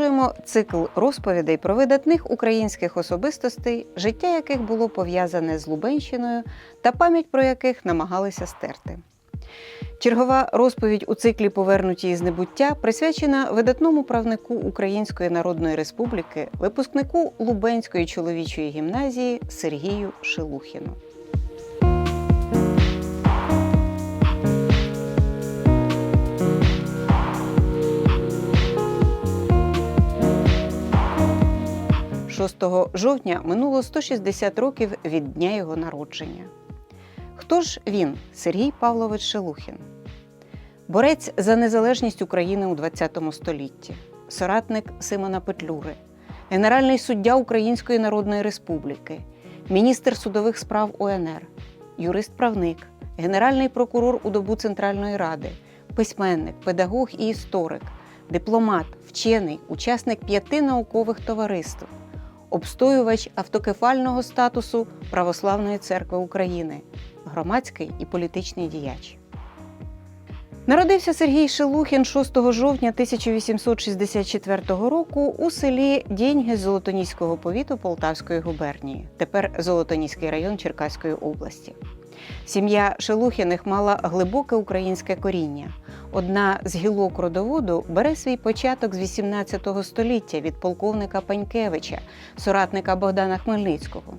Продовжуємо цикл розповідей про видатних українських особистостей, життя яких було пов'язане з Лубенщиною та пам'ять про яких намагалися стерти. Чергова розповідь у циклі Повернуті із небуття присвячена видатному правнику Української Народної Республіки, випускнику Лубенської чоловічої гімназії Сергію Шелухіну. – 6 жовтня минуло 160 років від дня його народження. Хто ж він, Сергій Павлович Шелухін? Борець за незалежність України у ХХ столітті, соратник Симона Петлюри, генеральний суддя Української Народної Республіки, міністр судових справ УНР, юрист-правник, генеральний прокурор у добу Центральної Ради, письменник, педагог і історик, дипломат, вчений, учасник п'яти наукових товариств, обстоювач автокефального статусу Православної церкви України, громадський і політичний діяч. Народився Сергій Шелухін 6 жовтня 1864 року у селі Дєньги Золотоніського повіту Полтавської губернії, тепер Золотоніський район Черкаської області. Сім'я Шелухіних мала глибоке українське коріння. Одна з гілок родоводу бере свій початок з 18 століття від полковника Панькевича, соратника Богдана Хмельницького.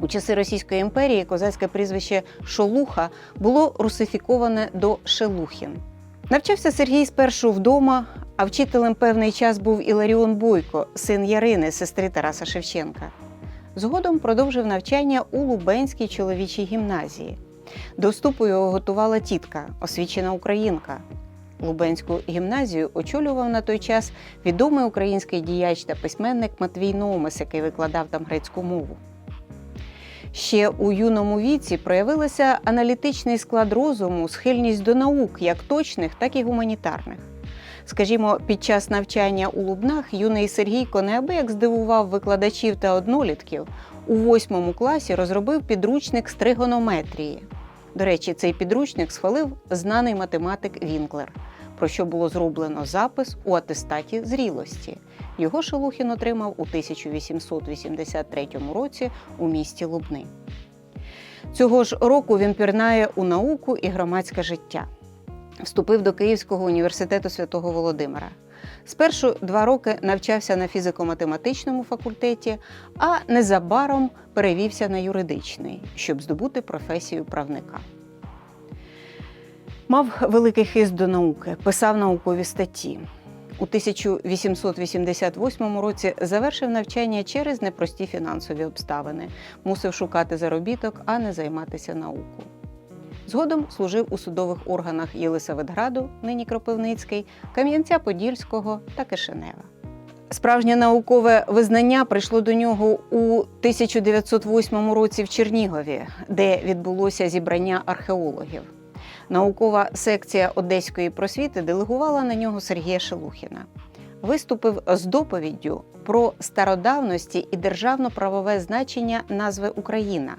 У часи Російської імперії козацьке прізвище Шолуха було русифіковане до Шелухін. Навчався Сергій спершу вдома, а вчителем певний час був Іларіон Бойко, син Ярини, сестри Тараса Шевченка. Згодом продовжив навчання у Лубенській чоловічій гімназії. До вступу його готувала тітка, освічена українка. Лубенську гімназію очолював на той час відомий український діяч та письменник Матвій Номес, який викладав там грецьку мову. Ще у юному віці проявилася аналітичний склад розуму, схильність до наук, як точних, так і гуманітарних. Скажімо, під час навчання у Лубнах юний Сергійко неабияк здивував викладачів та однолітків. У восьмому класі розробив підручник з тригонометрії. До речі, цей підручник схвалив знаний математик Вінклер, про що було зроблено запис у атестаті зрілості. Його Шелухін отримав у 1883 році у місті Лубни. Цього ж року він пірнає у науку і громадське життя. Вступив до Київського університету святого Володимира. Спершу два роки навчався на фізико-математичному факультеті, а незабаром перевівся на юридичний, щоб здобути професію правника. Мав великий хист до науки, писав наукові статті. У 1888 році завершив навчання через непрості фінансові обставини, мусив шукати заробіток, а не займатися наукою. Згодом служив у судових органах Єлисаветграду, нині Кропивницький, Кам'янця Подільського та Кишинева. Справжнє наукове визнання прийшло до нього у 1908 році в Чернігові, де відбулося зібрання археологів. Наукова секція Одеської просвіти делегувала на нього Сергія Шелухіна. Виступив з доповіддю про стародавності і державно-правове значення назви Україна.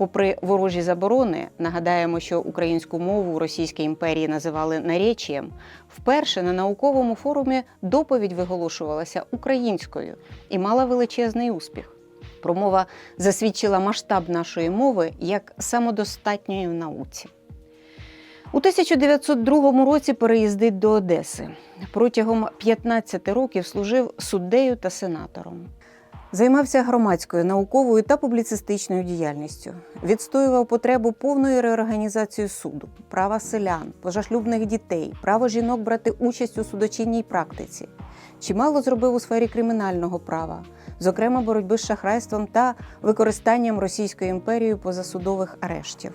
Попри ворожі заборони, нагадаємо, що українську мову у Російській імперії називали наречієм, вперше на науковому форумі доповідь виголошувалася українською і мала величезний успіх. Промова засвідчила масштаб нашої мови як самодостатньої в науці. У 1902 році переїздить до Одеси. Протягом 15 років служив суддею та сенатором. Займався громадською, науковою та публіцистичною діяльністю, відстоював потребу повної реорганізації суду, права селян, позашлюбних дітей, право жінок брати участь у судочинній практиці. Чимало зробив у сфері кримінального права, зокрема боротьби з шахрайством та використанням Російською імперією позасудових арештів.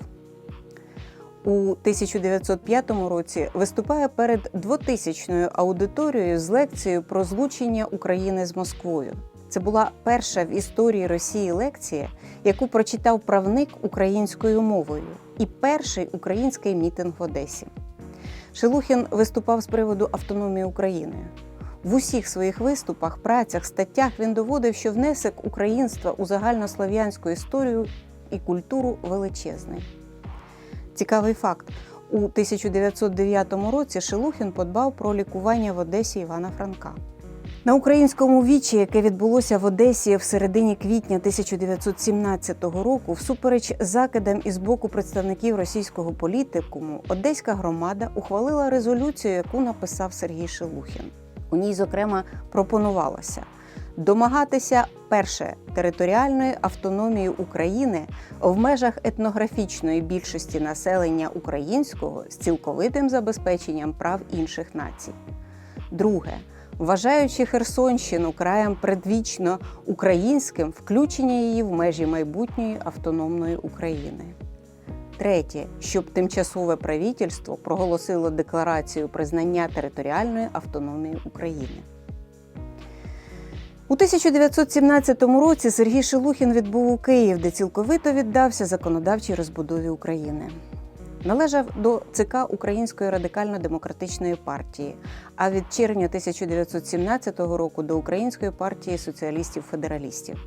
У 1905 році виступає перед двотисячною аудиторією з лекцією про злучення України з Москвою. Це була перша в історії Росії лекція, яку прочитав правник українською мовою, і перший український мітинг в Одесі. Шелухін виступав з приводу автономії України. В усіх своїх виступах, працях, статтях він доводив, що внесок українства у загальнослов'янську історію і культуру величезний. Цікавий факт: у 1909 році Шелухін подбав про лікування в Одесі Івана Франка. На українському вічі, яке відбулося в Одесі в середині квітня 1917 року, всупереч закидам із боку представників російського політикуму, одеська громада ухвалила резолюцію, яку написав Сергій Шелухін. У ній, зокрема, пропонувалося домагатися перше територіальної автономії України в межах етнографічної більшості населення українського з цілковитим забезпеченням прав інших націй. Друге вважаючи Херсонщину краєм предвічно українським, включення її в межі майбутньої автономної України. Третє, щоб тимчасове правительство проголосило декларацію признання територіальної автономії України. У 1917 році Сергій Шелухін відбув у Київ, де цілковито віддався законодавчій розбудові України. Належав до ЦК Української радикально-демократичної партії, а від червня 1917 року до Української партії соціалістів-федералістів.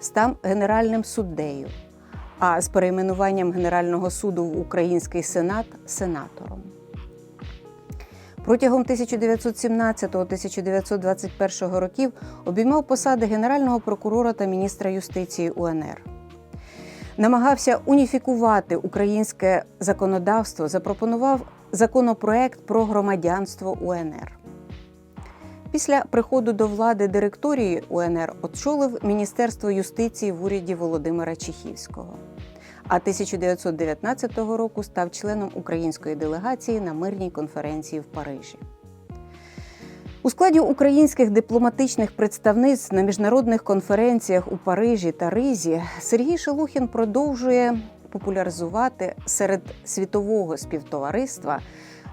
Став генеральним суддею, а з перейменуванням Генерального суду в Український сенат сенатором. Протягом 1917-1921 років обіймав посади генерального прокурора та міністра юстиції УНР намагався уніфікувати українське законодавство, запропонував законопроект про громадянство УНР. Після приходу до влади директорії УНР очолив Міністерство юстиції в уряді Володимира Чехівського. А 1919 року став членом української делегації на мирній конференції в Парижі. У складі українських дипломатичних представництв на міжнародних конференціях у Парижі та Ризі Сергій Шелухін продовжує популяризувати серед світового співтовариства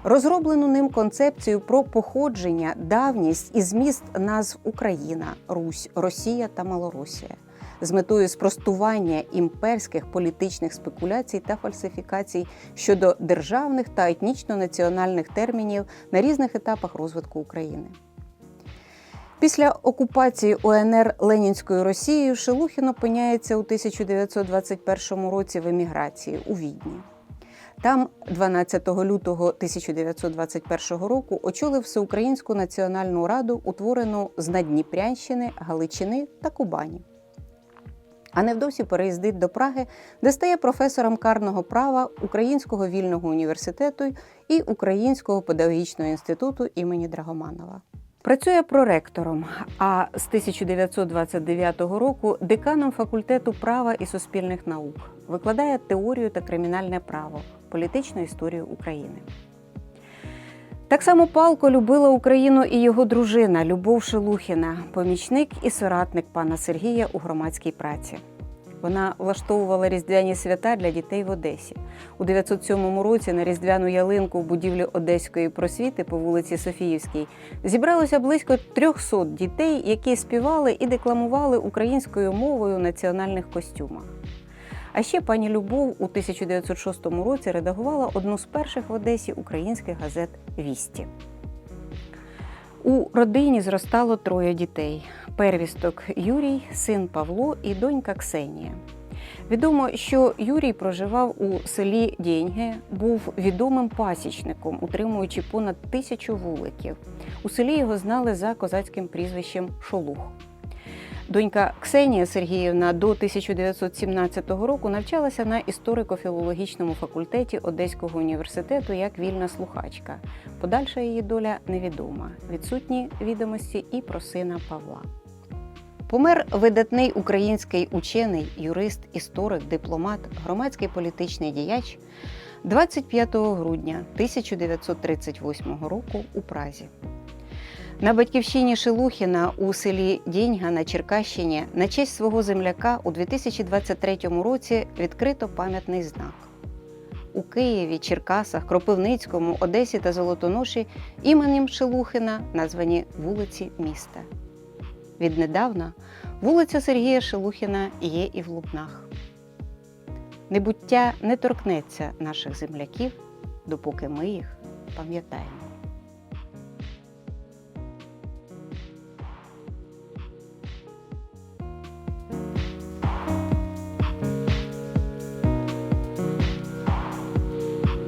розроблену ним концепцію про походження, давність і зміст назв Україна, Русь, Росія та Малоросія з метою спростування імперських політичних спекуляцій та фальсифікацій щодо державних та етнічно-національних термінів на різних етапах розвитку України. Після окупації УНР Ленінською Росією Шелухін опиняється у 1921 році в еміграції у Відні. Там, 12 лютого 1921 року, очолив Всеукраїнську національну раду, утворену з Надніпрянщини, Галичини та Кубані. А невдовзі переїздить до Праги, де стає професором карного права Українського вільного університету і Українського педагогічного інституту імені Драгоманова. Працює проректором, а з 1929 року деканом факультету права і суспільних наук. Викладає теорію та кримінальне право, політичну історію України. Так само палко любила Україну і його дружина Любов Шелухіна, помічник і соратник пана Сергія у громадській праці. Вона влаштовувала різдвяні свята для дітей в Одесі. У 907 році на різдвяну ялинку в будівлі Одеської просвіти по вулиці Софіївській зібралося близько 300 дітей, які співали і декламували українською мовою в національних костюмах. А ще пані Любов у 1906 році редагувала одну з перших в Одесі українських газет Вісті. У родині зростало троє дітей: первісток Юрій, син Павло і донька Ксенія. Відомо, що Юрій проживав у селі Дєньге, був відомим пасічником, утримуючи понад тисячу вуликів. У селі його знали за козацьким прізвищем Шолух. Донька Ксенія Сергіївна до 1917 року навчалася на історико-філологічному факультеті Одеського університету як вільна слухачка. Подальша її доля невідома. Відсутні відомості і про сина Павла. Помер видатний український учений, юрист, історик, дипломат, громадський політичний діяч 25 грудня 1938 року у Празі. На батьківщині Шелухіна у селі Діньга на Черкащині на честь свого земляка у 2023 році відкрито пам'ятний знак. У Києві, Черкасах, Кропивницькому, Одесі та Золотоноші іменем Шелухина названі вулиці міста. Віднедавна вулиця Сергія Шелухіна є і в Лубнах. Небуття не торкнеться наших земляків, допоки ми їх пам'ятаємо.